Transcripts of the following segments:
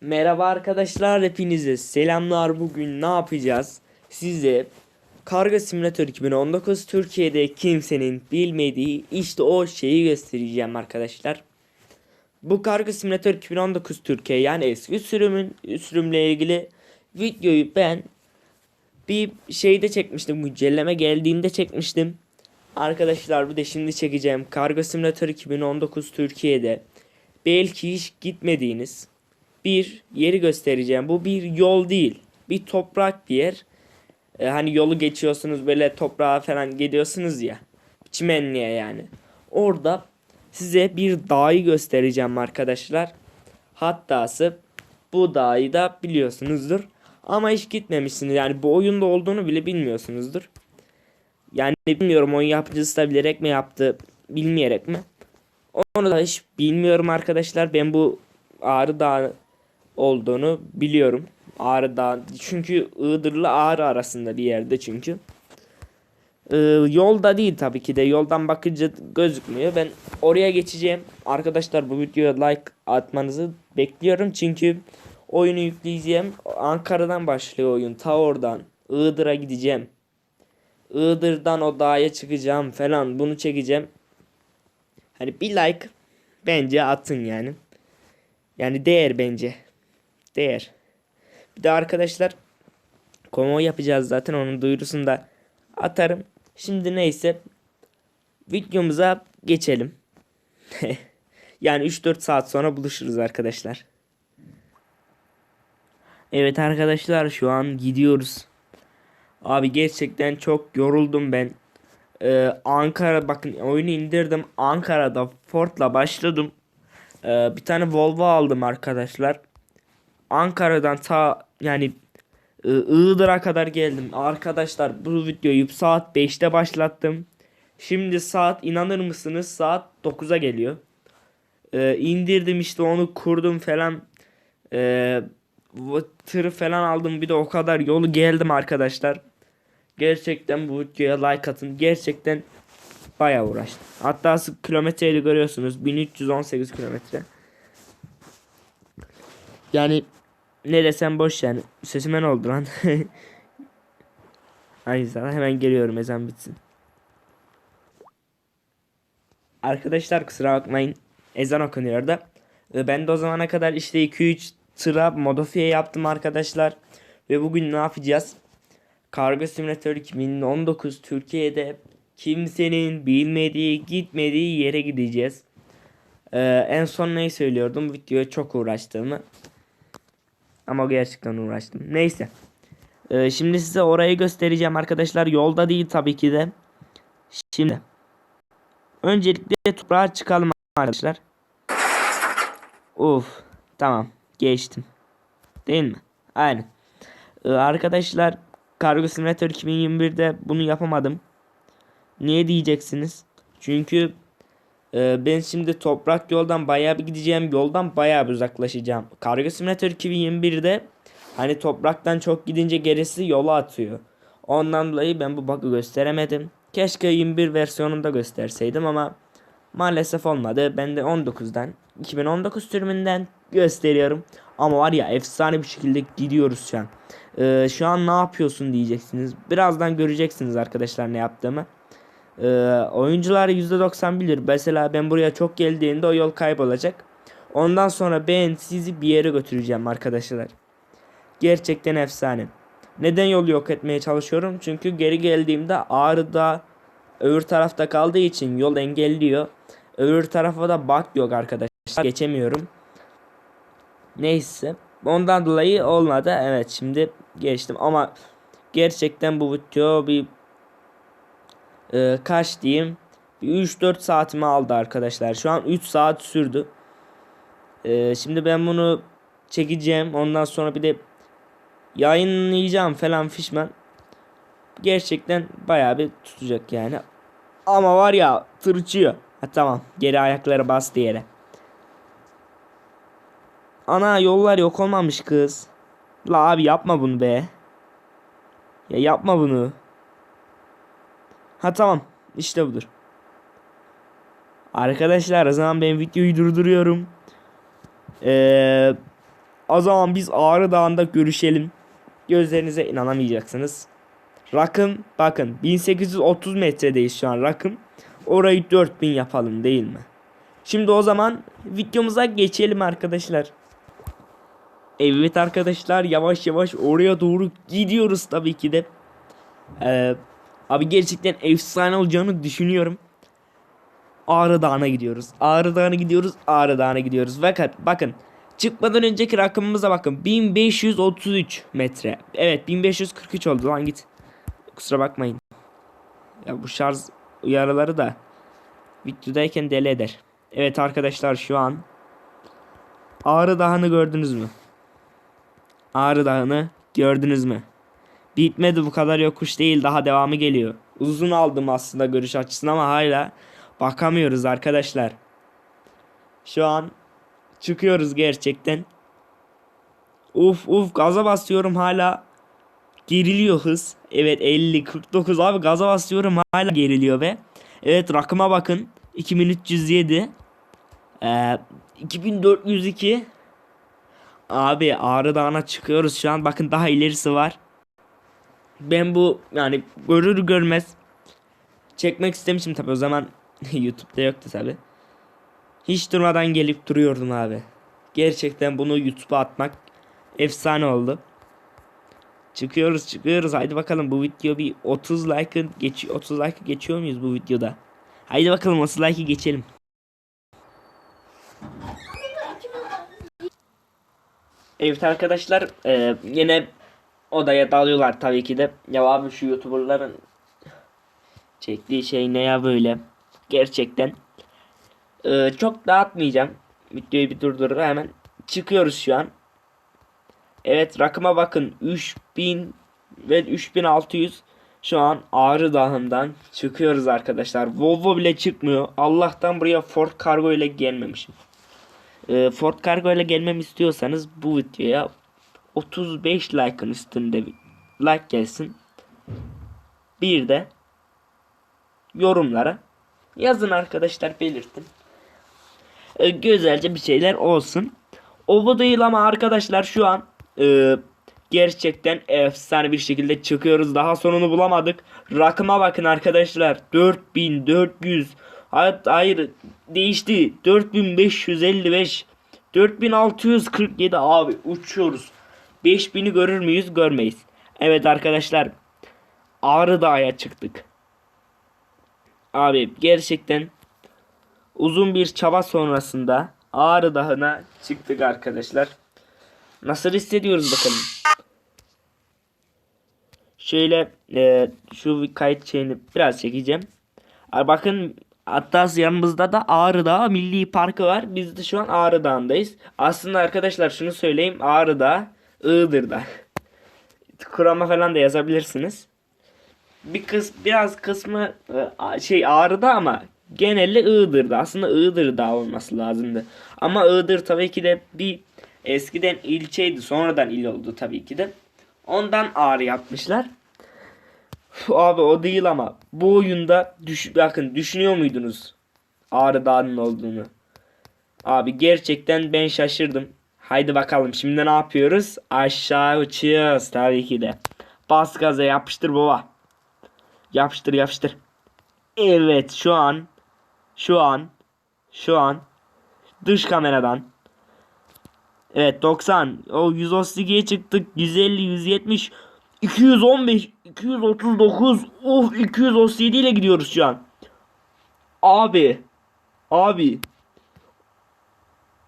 Merhaba arkadaşlar hepinize selamlar. Bugün ne yapacağız? Size Karga Simülatör 2019 Türkiye'de kimsenin bilmediği işte o şeyi göstereceğim arkadaşlar. Bu Karga Simülatör 2019 Türkiye yani eski sürümün sürümle ilgili videoyu ben bir şeyde çekmiştim güncelleme geldiğinde çekmiştim. Arkadaşlar bir de şimdi çekeceğim. Karga Simülatör 2019 Türkiye'de belki hiç gitmediğiniz bir yeri göstereceğim. Bu bir yol değil. Bir toprak bir yer. Ee, hani yolu geçiyorsunuz böyle toprağa falan gidiyorsunuz ya. Çimenliğe yani. Orada size bir dağı göstereceğim arkadaşlar. Hattası bu dağı da biliyorsunuzdur. Ama hiç gitmemişsiniz. Yani bu oyunda olduğunu bile bilmiyorsunuzdur. Yani bilmiyorum oyun yapıcısı da bilerek mi yaptı bilmeyerek mi. Onu da hiç bilmiyorum arkadaşlar. Ben bu Ağrı Dağı olduğunu biliyorum. Ağrı Dağı çünkü Iğdır'la Ağrı arasında bir yerde çünkü. Ee, yolda değil tabii ki de yoldan bakınca gözükmüyor. Ben oraya geçeceğim. Arkadaşlar bu videoya like atmanızı bekliyorum. Çünkü oyunu yükleyeceğim. Ankara'dan başlıyor oyun. Ta oradan Iğdır'a gideceğim. Iğdır'dan o dağa çıkacağım falan bunu çekeceğim. Hani bir like bence atın yani. Yani değer bence. Değer. Bir de arkadaşlar konvoy yapacağız zaten onun duyurusunu da atarım. Şimdi neyse videomuza geçelim. yani 3-4 saat sonra buluşuruz arkadaşlar. Evet arkadaşlar şu an gidiyoruz. Abi gerçekten çok yoruldum ben. Ee, Ankara bakın oyunu indirdim. Ankara'da Ford'la başladım. Ee, bir tane Volvo aldım arkadaşlar. Ankara'dan ta yani Iğdır'a kadar geldim. Arkadaşlar bu videoyu saat 5'te başlattım. Şimdi saat inanır mısınız saat 9'a geliyor. Ee, indirdim işte onu kurdum falan. Ee, bu tırı falan aldım bir de o kadar yolu geldim arkadaşlar. Gerçekten bu videoya like atın. Gerçekten bayağı uğraştım. Hatta kilometreyi görüyorsunuz. 1318 kilometre. Yani ne desem boş yani. Sesime ne oldu lan? Aynı zamanda hemen geliyorum ezan bitsin. Arkadaşlar kusura bakmayın. Ezan okunuyor da. Ben de o zamana kadar işte 2-3 tıra modifiye yaptım arkadaşlar. Ve bugün ne yapacağız? Kargo Simülatör 2019 Türkiye'de kimsenin bilmediği, gitmediği yere gideceğiz. Ee, en son neyi söylüyordum? Videoya çok uğraştığımı. Ama gerçekten uğraştım. Neyse. Ee, şimdi size orayı göstereceğim arkadaşlar. Yolda değil tabii ki de. Şimdi. Öncelikle toprağa çıkalım arkadaşlar. Uf. Tamam. Geçtim. Değil mi? Aynen. Ee, arkadaşlar Kargo Simulator 2021'de bunu yapamadım. Niye diyeceksiniz? Çünkü e, ben şimdi toprak yoldan bayağı bir gideceğim. Yoldan bayağı bir uzaklaşacağım. Kargo Simulator 2021'de hani topraktan çok gidince gerisi yola atıyor. Ondan dolayı ben bu bug'ı gösteremedim. Keşke 21 versiyonunda gösterseydim ama maalesef olmadı. Ben de 19'dan 2019 sürümünden gösteriyorum. Ama var ya efsane bir şekilde gidiyoruz şu an. Ee, şu an ne yapıyorsun diyeceksiniz. Birazdan göreceksiniz arkadaşlar ne yaptığımı. Ee, oyuncular %90 bilir. Mesela ben buraya çok geldiğinde o yol kaybolacak. Ondan sonra ben sizi bir yere götüreceğim arkadaşlar. Gerçekten efsane. Neden yolu yok etmeye çalışıyorum? Çünkü geri geldiğimde Ağrı'da öbür tarafta kaldığı için yol engelliyor. Öbür tarafa da bak yok arkadaşlar. Geçemiyorum. Neyse. Ondan dolayı olmadı. Evet şimdi geçtim ama gerçekten bu video bir e, kaç diyeyim bir 3-4 saatimi aldı arkadaşlar. Şu an 3 saat sürdü. E, şimdi ben bunu çekeceğim. Ondan sonra bir de yayınlayacağım falan fişman. Gerçekten bayağı bir tutacak yani. Ama var ya tırçıyor. Ha tamam. Geri ayakları bastı yere. Ana yollar yok olmamış kız. La abi yapma bunu be. Ya yapma bunu. Ha tamam. İşte budur. Arkadaşlar o zaman ben videoyu durduruyorum. Ee, O zaman biz Ağrı Dağı'nda görüşelim. Gözlerinize inanamayacaksınız. Rakım bakın 1830 metredeyiz şu an rakım. Orayı 4000 yapalım değil mi? Şimdi o zaman videomuza geçelim arkadaşlar. Evet arkadaşlar yavaş yavaş oraya doğru gidiyoruz tabii ki de. Ee, abi gerçekten efsane olacağını düşünüyorum. Ağrı Dağı'na gidiyoruz. Ağrı Dağı'na gidiyoruz. Ağrı Dağı'na gidiyoruz. Fakat bakın çıkmadan önceki rakamımıza bakın. 1533 metre. Evet 1543 oldu lan git. Kusura bakmayın. Ya bu şarj uyarıları da videodayken deli eder. Evet arkadaşlar şu an Ağrı Dağı'nı gördünüz mü? Ağrı Dağı'nı gördünüz mü? Bitmedi bu kadar yokuş değil daha devamı geliyor. Uzun aldım aslında görüş açısını ama hala bakamıyoruz arkadaşlar. Şu an çıkıyoruz gerçekten. Uf uf gaza basıyorum hala geriliyor hız. Evet 50 49 abi gaza basıyorum hala geriliyor ve evet rakıma bakın 2307 ee, 2402 Abi Ağrı Dağı'na çıkıyoruz şu an. Bakın daha ilerisi var. Ben bu yani görür görmez çekmek istemişim tabi o zaman YouTube'da yoktu tabi. Hiç durmadan gelip duruyordum abi. Gerçekten bunu YouTube'a atmak efsane oldu. Çıkıyoruz çıkıyoruz. Haydi bakalım bu video bir 30 like'ı geç 30 like geçiyor muyuz bu videoda? Haydi bakalım 30 like'ı geçelim. Evet arkadaşlar e, yine odaya dalıyorlar tabii ki de. Ya abi şu youtuberların çektiği şey ne ya böyle. Gerçekten. E, çok dağıtmayacağım. Videoyu bir durdur hemen. Çıkıyoruz şu an. Evet rakıma bakın. 3000 ve 3600 şu an Ağrı Dağı'ndan çıkıyoruz arkadaşlar. Volvo bile çıkmıyor. Allah'tan buraya Ford Cargo ile gelmemişim. Ee, Ford Cargo ile gelmemi istiyorsanız bu videoya 35 like'ın üstünde bir like gelsin. Bir de yorumlara yazın arkadaşlar belirtin. Ee, güzelce bir şeyler olsun. O bu değil ama arkadaşlar şu an e, gerçekten efsane bir şekilde çıkıyoruz. Daha sonunu bulamadık. Rakıma bakın arkadaşlar. 4400 Hatta hayır değişti. 4555 4647 abi uçuyoruz. 5000'i görür müyüz? Görmeyiz. Evet arkadaşlar. Ağrı Dağı'ya çıktık. Abi gerçekten uzun bir çaba sonrasında Ağrı Dağı'na çıktık arkadaşlar. Nasıl hissediyoruz bakalım. Şöyle e, şu kayıt şeyini biraz çekeceğim. Bakın hatta yanımızda da Ağrı Dağı Milli Parkı var. Biz de şu an Ağrı Dağı'ndayız. Aslında arkadaşlar şunu söyleyeyim. Ağrı Dağı Iğdır'da. Kurama falan da yazabilirsiniz. Bir kız biraz kısmı e, şey Ağrı'da ama geneli Iğdır'da. Aslında Iğdır Dağı olması lazımdı. Ama Iğdır tabii ki de bir eskiden ilçeydi. Sonradan il oldu tabii ki de. Ondan Ağrı yapmışlar. Abi o değil ama bu oyunda düş bakın düşünüyor muydunuz Ağrı Dağı'nın olduğunu? Abi gerçekten ben şaşırdım. Haydi bakalım şimdi ne yapıyoruz? Aşağı uçuyoruz tabii ki de. Bas gaza yapıştır baba. Yapıştır yapıştır. Evet şu an şu an şu an dış kameradan Evet 90 o 132'ye çıktık 150 170 215 239 of 237 ile gidiyoruz şu an. Abi abi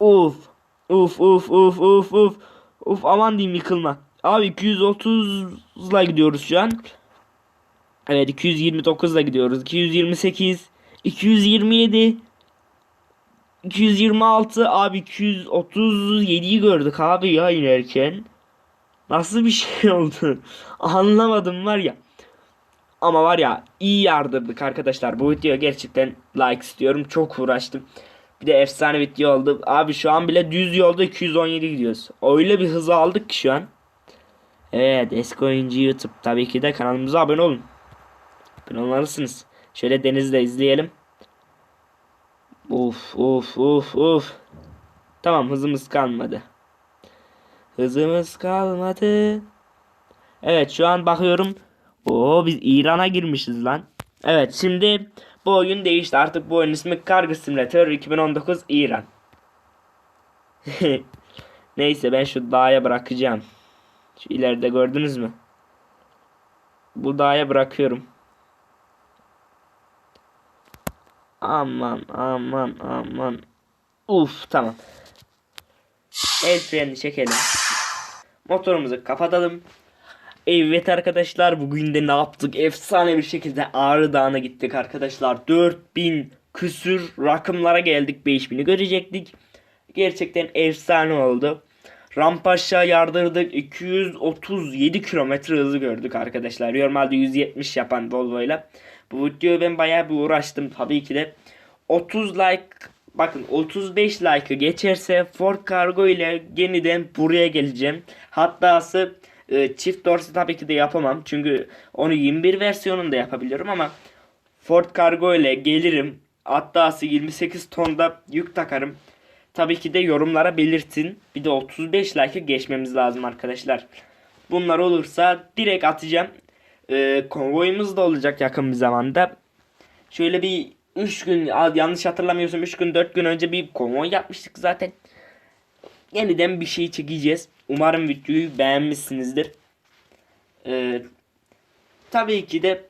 Of Uf uf uf uf uf Uf aman diyeyim yıkılma. Abi 230 ile gidiyoruz şu an. Evet 229 ile gidiyoruz. 228 227 226 abi 237'yi gördük abi ya inerken. Nasıl bir şey oldu? Anlamadım var ya. Ama var ya iyi yardırdık arkadaşlar. Bu videoya gerçekten like istiyorum. Çok uğraştım. Bir de efsane video oldu. Abi şu an bile düz yolda 217 gidiyoruz. Öyle bir hızı aldık ki şu an. Evet eski oyuncu YouTube. Tabii ki de kanalımıza abone olun. Abone olmalısınız. Şöyle denizde izleyelim. Uf uf uf uf. Tamam hızımız kalmadı. hızımız kalmadı. Evet şu an bakıyorum. Oo biz İran'a girmişiz lan. Evet şimdi bu oyun değişti. Artık bu oyunun ismi Kargı Simulator 2019 İran. Neyse ben şu dağa bırakacağım. Şu ileride gördünüz mü? Bu dağa bırakıyorum. Aman aman aman. Uf tamam. El frenini çekelim. Motorumuzu kapatalım. Evet arkadaşlar bugün de ne yaptık? Efsane bir şekilde Ağrı Dağı'na gittik arkadaşlar. 4000 küsür rakımlara geldik. 5000'i görecektik. Gerçekten efsane oldu. Rampa aşağı yardırdık. 237 kilometre hızı gördük arkadaşlar. Normalde 170 yapan Volvo'yla. Bu videoyu ben bayağı bir uğraştım. Tabii ki de 30 like bakın 35 like'ı geçerse Ford Cargo ile yeniden buraya geleceğim. Hattası e, çift dorsi tabii ki de yapamam. Çünkü onu 21 versiyonunda yapabiliyorum ama Ford Cargo ile gelirim. Hattası 28 tonda yük takarım. Tabii ki de yorumlara belirtin. Bir de 35 like'ı geçmemiz lazım arkadaşlar. Bunlar olursa direkt atacağım. Ee, konvoyumuz da olacak yakın bir zamanda. Şöyle bir 3 gün yanlış hatırlamıyorsam 3 gün 4 gün önce bir konvoy yapmıştık zaten. Yeniden bir şey çekeceğiz. Umarım videoyu beğenmişsinizdir. Ee, tabii ki de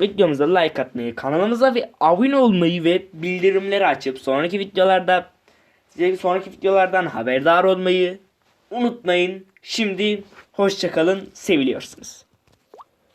videomuza like atmayı, kanalımıza ve abone olmayı ve bildirimleri açıp sonraki videolarda size sonraki videolardan haberdar olmayı unutmayın. Şimdi hoşçakalın, seviliyorsunuz.